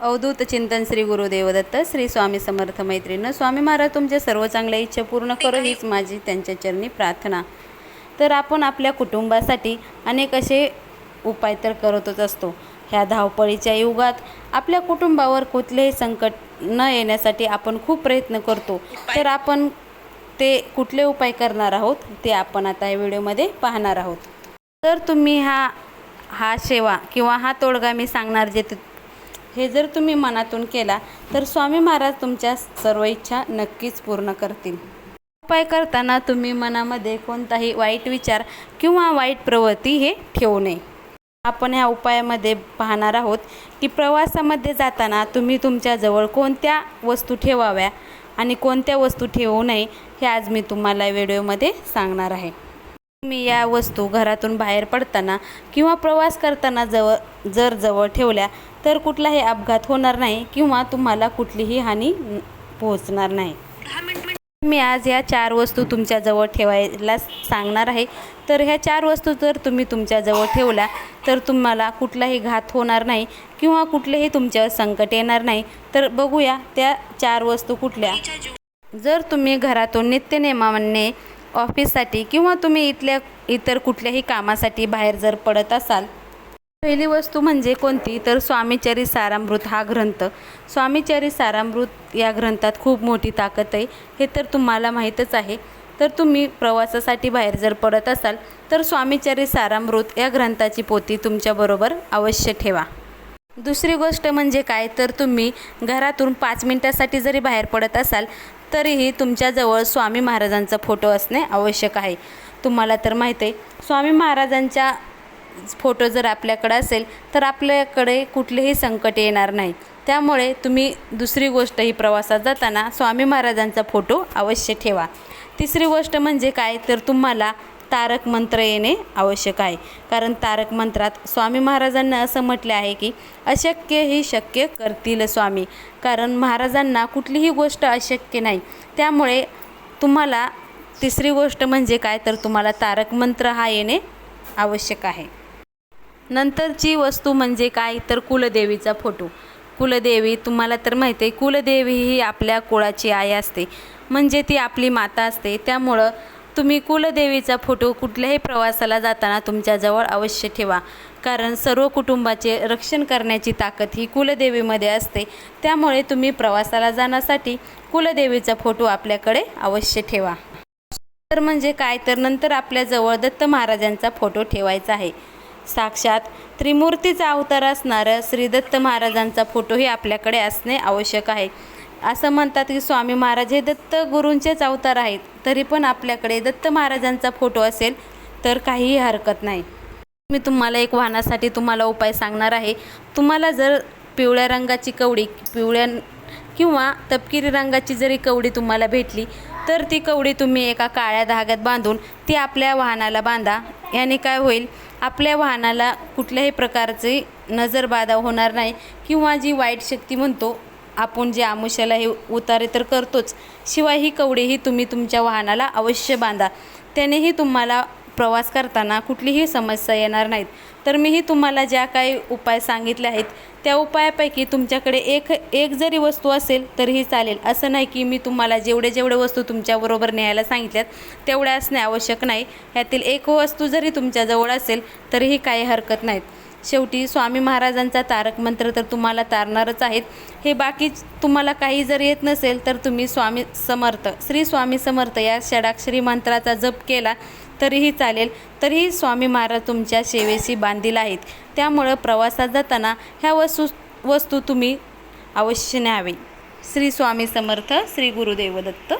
अवधूत चिंतन श्री गुरुदेवदत्त श्री स्वामी समर्थ मैत्रीण स्वामी महाराज तुमच्या सर्व चांगल्या इच्छा पूर्ण करो हीच माझी त्यांच्या चरणी प्रार्थना. तर आपण आपल्या कुटुंबासाठी अनेक असे उपाय तर करतच असतो. ह्या धावपळीच्या युगात आपल्या कुटुंबावर कुठलेही संकट न येण्यासाठी आपण खूप प्रयत्न करतो. तर आपण ते कुठले उपाय करणार आहोत ते आपण आता या व्हिडिओमध्ये पाहणार आहोत. तर तुम्ही हा हा सेवा किंवा हा तोडगा मी सांगणार जे हे जर तुम्ही मनातून केला तर स्वामी महाराज तुमच्या सर्व इच्छा नक्कीच पूर्ण करतील. उपाय करताना तुम्ही मनामध्ये कोणताही वाईट विचार किंवा वाईट प्रवृत्ती हे ठेवू नये. आपण ह्या उपायामध्ये पाहणार आहोत की प्रवासामध्ये जाताना तुम्ही तुमच्याजवळ कोणत्या वस्तू ठेवाव्या आणि कोणत्या वस्तू ठेवू नये हे आज मी तुम्हाला व्हिडिओमध्ये सांगणार आहे. तुम्ही या वस्तू घरातून बाहेर पडताना किंवा प्रवास करताना जवळ जर जवळ ठेवल्या तर कुठलाही अपघात होणार नाही किंवा तुम्हाला कुठलीही हानी पोहोचणार नाही. मी आज ह्या चार वस्तू तुमच्याजवळ ठेवायला सांगणार आहे. तर ह्या चार वस्तू जर तुम्ही तुमच्याजवळ ठेवल्या तर तुम्हाला कुठलाही घात होणार नाही किंवा कुठलेही तुमच्यावर संकट येणार नाही. तर बघूया त्या चार वस्तू कुठल्या. जर तुम्ही घरातून नित्यनेमाने ऑफिससाठी किंवा तुम्ही इथल्या इतर कुठल्याही कामासाठी बाहेर जर पडत असाल पहिली वस्तू म्हणजे कोणती? तर स्वामीचरी सारामृत हा ग्रंथ. स्वामीचरी सारामृत या ग्रंथात खूप मोठी ताकद आहे. हे तर तुम्हाला माहीतच आहे. तर तुम्ही प्रवासासाठी बाहेर जर पडत असाल तर स्वामीचरी सारामृत या ग्रंथाची पोती तुमच्याबरोबर अवश्य ठेवा. दुसरी गोष्ट म्हणजे काय? तर तुम्ही घरातून पाच मिनटासाठी जरी बाहेर पडत असाल तरीही तुमच्याजवळ स्वामी महाराजांचा फोटो असणे आवश्यक आहे. तुम्हाला तर माहीत आहे स्वामी महाराजांच्या फोटो जर आपल्याकडे असेल तर आपल्याकडे कुठलेही संकट येणार नाही. त्यामुळे तुम्ही दुसरी गोष्ट ही प्रवासात जाताना स्वामी महाराजांचा फोटो अवश्य ठेवा. तिसरी गोष्ट म्हणजे काय? तर तुम्हाला तारक मंत्र येणे आवश्यक आहे. कारण तारक मंत्रात स्वामी महाराजांना असं म्हटले आहे की अशक्य ही शक्य करतील स्वामी. कारण महाराजांना कुठलीही गोष्ट अशक्य नाही. त्यामुळे तुम्हाला तिसरी गोष्ट म्हणजे काय? तर तुम्हाला तारक मंत्र हा येणे आवश्यक आहे. नंतरची वस्तू म्हणजे काय? तर कुलदेवीचा फोटो. कुलदेवी तुम्हाला तर माहिती आहे कुलदेवी ही आपल्या कुळाची आई असते. म्हणजे ती आपली माता असते. त्यामुळं तुम्ही कुलदेवीचा फोटो कुठल्याही प्रवासाला जाताना तुमच्याजवळ अवश्य ठेवा. कारण सर्व कुटुंबाचे रक्षण करण्याची ताकद ही कुलदेवीमध्ये असते. त्यामुळे तुम्ही प्रवासाला जाण्यासाठी कुलदेवीचा फोटो आपल्याकडे अवश्य ठेवा. तर म्हणजे काय? तर नंतर आपल्याजवळ दत्त महाराजांचा फोटो ठेवायचा आहे. साक्षात त्रिमूर्तीचा अवतार असणारं श्री दत्त महाराजांचा फोटोही आपल्याकडे असणे आवश्यक आहे. असं म्हणतात की स्वामी महाराज हे दत्त गुरूंचेच अवतार आहेत. तरी पण आपल्याकडे दत्त महाराजांचा फोटो असेल तर काहीही हरकत नाही. मी तुम्हाला एक वाहनासाठी तुम्हाला उपाय सांगणार आहे. तुम्हाला जर पिवळ्या रंगाची कवडी पिवळ्या किंवा तपकिरी रंगाची जरी कवडी तुम्हाला भेटली तर ती कवडी तुम्ही एका काळ्या धाग्यात बांधून ती आपल्या वाहनाला बांधा. याने काय होईल? आपल्या वाहनाला कुठल्याही प्रकारची नजरबाधा होणार नाही किंवा जी वाईट शक्ती म्हणतो आपण जे आमुष्याला हे उतारे तर करतोच. शिवाय ही कवडेही तुम्ही तुमच्या वाहनाला अवश्य बांधा. त्यानेही तुम्हाला प्रवास करताना कुठलीही समस्या येणार नाहीत. तर मीही तुम्हाला ज्या काही उपाय सांगितले आहेत त्या उपायापैकी तुमच्याकडे एक एक जरी वस्तू असेल तरीही चालेल. असं नाही की मी तुम्हाला जेवढे जेवढे वस्तू तुमच्याबरोबर न्यायला सांगितल्यात तेवढ्या असणे आवश्यक नाही. ह्यातील एक वस्तू जरी तुमच्याजवळ असेल तरीही काही हरकत नाहीत. शेवटी स्वामी महाराजांचा तारक मंत्र तर तुम्हाला तारणारच आहेत. हे बाकी तुम्हाला काही जर येत नसेल तर तुम्ही स्वामी समर्थ श्री स्वामी समर्थ या षडाक्षरी मंत्राचा जप केला तरीही चालेल. तरीही स्वामी महाराज तुमच्या सेवेशी बांधील आहेत. त्यामुळं प्रवासात जाताना ह्या वस्तू वस्तू तुम्ही अवश्य न्यावे. श्री स्वामी समर्थ श्री गुरुदेव दत्त